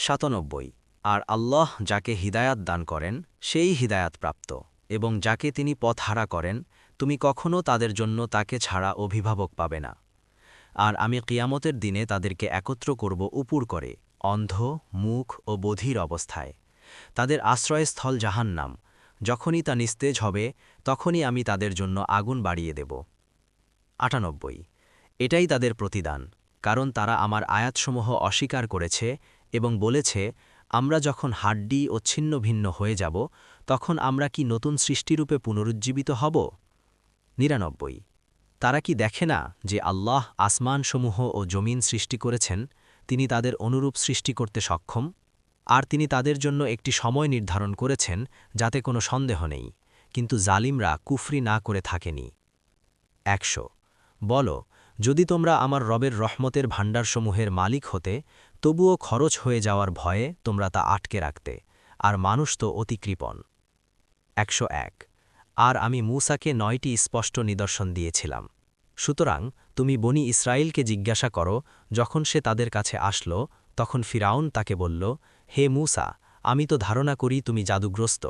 সাতানব্বই। আর আল্লাহ যাকে হিদায়াত দান করেন, সেই হিদায়াত প্রাপ্ত এবং যাকে তিনি পথহারা করেন, তুমি কখনও তাদের জন্য তাকে ছাড়া অভিভাবক পাবে না। আর আমি কিয়ামতের দিনে তাদেরকে একত্র করব উপুর করে, অন্ধ মুখ ও বধির অবস্থায়। তাদের আশ্রয়স্থল জাহান্নাম। যখনই তা নিস্তেজ হবে, তখনই আমি তাদের জন্য আগুন বাড়িয়ে দেব। আটানব্বই। এটাই তাদের প্রতিদান, কারণ তারা আমার আয়াতসমূহ অস্বীকার করেছে এবং বলেছে, আমরা যখন হাড্ডি ও ছিন্ন ভিন্ন হয়ে যাব, তখন আমরা কি নতুন সৃষ্টিরূপে পুনরুজ্জীবিত হব? নিরানব্বই। তারা কি দেখে না যে আল্লাহ আসমানসমূহ ও জমিন সৃষ্টি করেছেন, তিনি তাদের অনুরূপ সৃষ্টি করতে সক্ষম? আর তিনি তাদের জন্য একটি সময় নির্ধারণ করেছেন, যাতে কোনো সন্দেহ নেই, কিন্তু জালিমরা কুফরি না করে থাকেনি। একশো। বল যদি তোমরা আমার রবের রহমতের ভাণ্ডারসমূহের মালিক হতে, তবুও খরচ হয়ে যাওয়ার ভয়ে তোমরা তা আটকে রাখতে, আর মানুষ তো অতি কৃপণ একশো এক। আর আমি মূসাকে নয়টি স্পষ্ট নিদর্শন দিয়েছিলাম। সুতরাং তুমি বনি ইসরায়েলকে জিজ্ঞাসা করো, যখন সে তাদের কাছে আসলো, তখন ফিরাউন তাকে বলল, হে মূসা, আমি তো ধারণা করি তুমি জাদুগ্রস্ত।